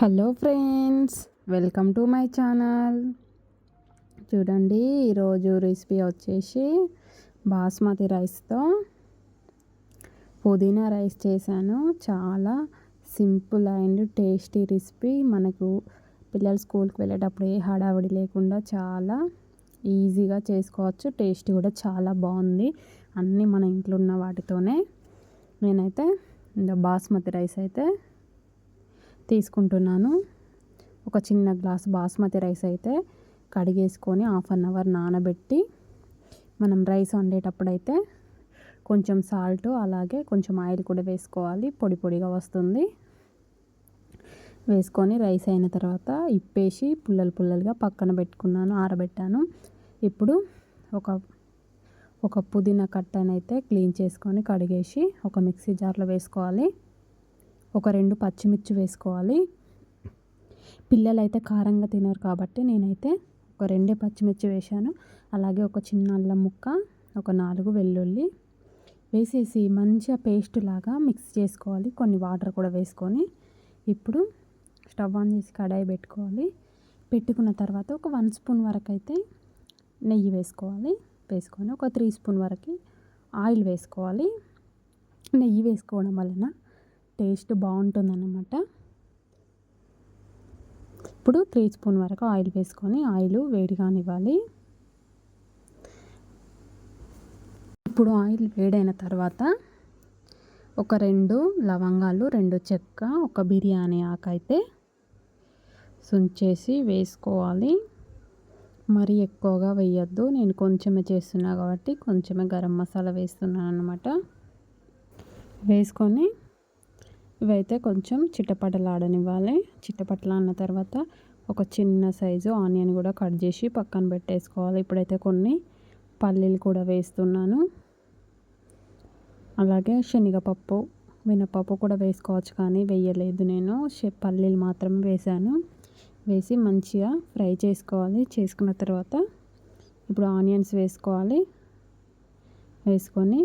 Hello friends welcome to my channel. చూడండి ఈరోజు recipe వచ్చేసి బాస్మతి రైస్తో పుదీనా రైస్ చేశాను. చాలా సింపుల్ అండ్ టేస్టీ రెసిపీ. మనకు పిల్లలు స్కూల్కి వెళ్ళేటప్పుడు ఏ హడావిడి లేకుండా చాలా ఈజీగా చేసుకోవచ్చు. టేస్ట్ కూడా చాలా బాగుంది. అన్నీ మన ఇంట్లో ఉన్న వాటితోనే. నేనైతే బాస్మతి రైస్ అయితే తీసుకుంటున్నాను. ఒక చిన్న గ్లాస్ బాస్మతి రైస్ అయితే కడిగేసుకొని హాఫ్ అన్ అవర్ నానబెట్టి మనం రైస్ వండేటప్పుడైతే కొంచెం సాల్ట్ అలాగే కొంచెం ఆయిల్ కూడా వేసుకోవాలి. పొడి పొడిగా వస్తుంది. వేసుకొని రైస్ అయిన తర్వాత ఇప్పేసి పుల్లలు పుల్లలుగా పక్కన పెట్టుకున్నాను ఆరబెట్టాను. ఇప్పుడు ఒక ఒక పుదీనా కట్టనైతే క్లీన్ చేసుకొని కడిగేసి ఒక మిక్సీ జార్లో వేసుకోవాలి. ఒక రెండు పచ్చిమిర్చి వేసుకోవాలి. పిల్లలు అయితే కారంగా తినరు కాబట్టి నేనైతే ఒక రెండే పచ్చిమిర్చి వేశాను. అలాగే ఒక చిన్న అల్లం ముక్క ఒక నాలుగు వెల్లుల్లి వేసేసి మంచిగా పేస్ట్ లాగా మిక్స్ చేసుకోవాలి. కొన్ని వాటర్ కూడా వేసుకొని ఇప్పుడు స్టవ్ ఆన్ చేసి కడాయి పెట్టుకోవాలి. పెట్టుకున్న తర్వాత ఒక వన్ స్పూన్ వరకు అయితే నెయ్యి వేసుకోవాలి. వేసుకొని ఒక త్రీ స్పూన్ వరకు ఆయిల్ వేసుకోవాలి. నెయ్యి వేసుకోవడం వలన టేస్ట్ బాగుంటుందన్నమాట. ఇప్పుడు త్రీ స్పూన్ వరకు ఆయిల్ వేసుకొని ఆయిల్ వేడిగానివ్వాలి. ఇప్పుడు ఆయిల్ వేడైన తర్వాత ఒక రెండు లవంగాలు రెండు చెక్క ఒక బిర్యానీ ఆకు అయితే సుంచేసి వేసుకోవాలి. మరి ఎక్కువగా వేయద్దు. నేను కొంచెమే చేస్తున్నా కాబట్టి కొంచెమే గరం మసాలా వేస్తున్నాను అనమాట వేసుకొని ఇవైతే కొంచెం చిట్టపటలాడనివ్వాలి చిట్టపటలాడిన తర్వాత ఒక చిన్న సైజు ఆనియన్ కూడా కట్ చేసి పక్కన పెట్టేసుకోవాలి. ఇప్పుడైతే కొన్ని పల్లీలు కూడా వేస్తున్నాను. అలాగే శనగపప్పు మినపప్పు కూడా వేసుకోవచ్చు కానీ వేయలేదు నేను. పల్లీలు మాత్రమే వేసాను వేసి మంచిగా ఫ్రై చేసుకోవాలి. చేసుకున్న తర్వాత ఇప్పుడు ఆనియన్స్ వేసుకోవాలి. వేసుకొని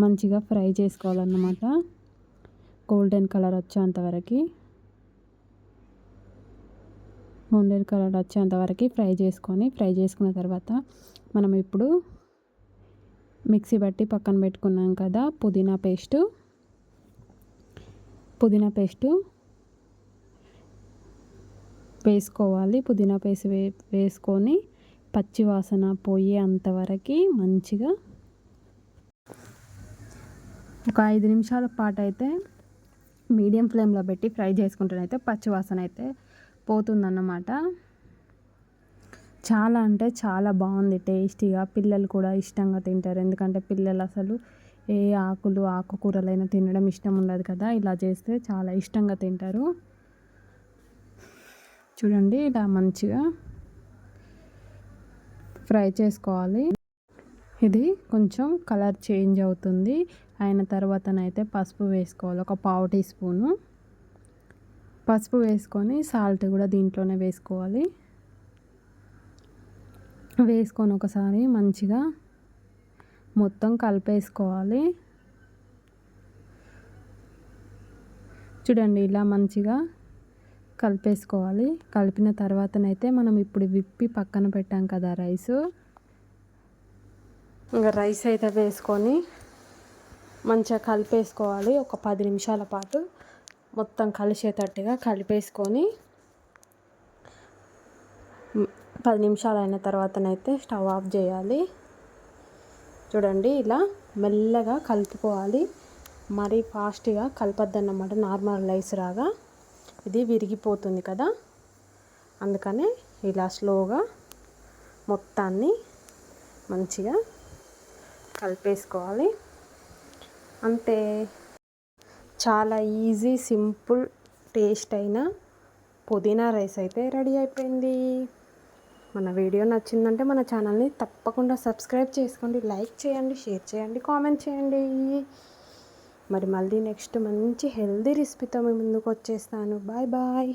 మంచిగా ఫ్రై చేసుకోవాలన్నమాట. గోల్డెన్ కలర్ వచ్చేంతవరకు గోల్డెన్ కలర్ వచ్చేంతవరకు ఫ్రై చేసుకొని ఫ్రై చేసుకున్న తర్వాత మనం ఇప్పుడు మిక్సీ బట్టి పక్కన పెట్టుకున్నాం కదా పుదీనా పేస్టు. పుదీనా పేస్టు వేసుకోవాలి. పుదీనా పేస్ట్ వే వేసుకొని పచ్చి వాసన పోయే అంతవరకు మంచిగా ఒక ఐదు నిమిషాల పాటు అయితే మీడియం ఫ్లేమ్లో పెట్టి ఫ్రై చేసుకుంటేనైతే పచ్చివాసన అయితే పోతుందన్నమాట. చాలా అంటే చాలా బాగుంది టేస్టీగా. పిల్లలు కూడా ఇష్టంగా తింటారు. ఎందుకంటే పిల్లలు అసలు ఏ ఆకులు ఆకుకూరలైనా తినడం ఇష్టం ఉండదు కదా. ఇలా చేస్తే చాలా ఇష్టంగా తింటారు. చూడండి ఇలా మంచిగా ఫ్రై చేసుకోవాలి. ఇది కొంచెం కలర్ చేంజ్ అవుతుంది. అయిన తర్వాతనైతే పసుపు వేసుకోవాలి. ఒక పావు టీ స్పూను. పసుపు వేసుకొని సాల్ట్ కూడా దీంట్లోనే వేసుకోవాలి. వేసుకొని ఒకసారి మంచిగా మొత్తం కలిపేసుకోవాలి. చూడండి ఇలా మంచిగా కలిపేసుకోవాలి. కలిపిన తర్వాతనైతే మనం ఇప్పుడు విప్పి పక్కన పెట్టాం కదా రైసు. ఇంకా రైస్ అయితే వేసుకొని మంచిగా కలిపేసుకోవాలి. ఒక పది నిమిషాల పాటు మొత్తం కలిసేటట్టుగా కలిపేసుకొని పది నిమిషాలు అయిన తర్వాతనైతే స్టవ్ ఆఫ్ చేయాలి. చూడండి ఇలా మెల్లగా కలుపుకోవాలి. మరీ ఫాస్ట్గా కలపద్దన్నమాట. నార్మల్ రైస్ రాగా ఇది విరిగిపోతుంది కదా. అందుకనే ఇలా స్లోగా మొత్తాన్ని మంచిగా కలిపేసుకోవాలి. అంతే చాలా ఈజీ సింపుల్ టేస్ట్ అయిన పుదీనా రైస్ అయితే రెడీ అయిపోయింది. మన వీడియో నచ్చిందంటే మన ఛానల్ని తప్పకుండా సబ్స్క్రైబ్ చేసుకోండి లైక్ చేయండి షేర్ చేయండి కామెంట్ చేయండి. మరి మళ్ళీ నెక్స్ట్ మంచి హెల్దీ రెసిపీతో మీ ముందుకు వచ్చేస్తాను. Bye bye.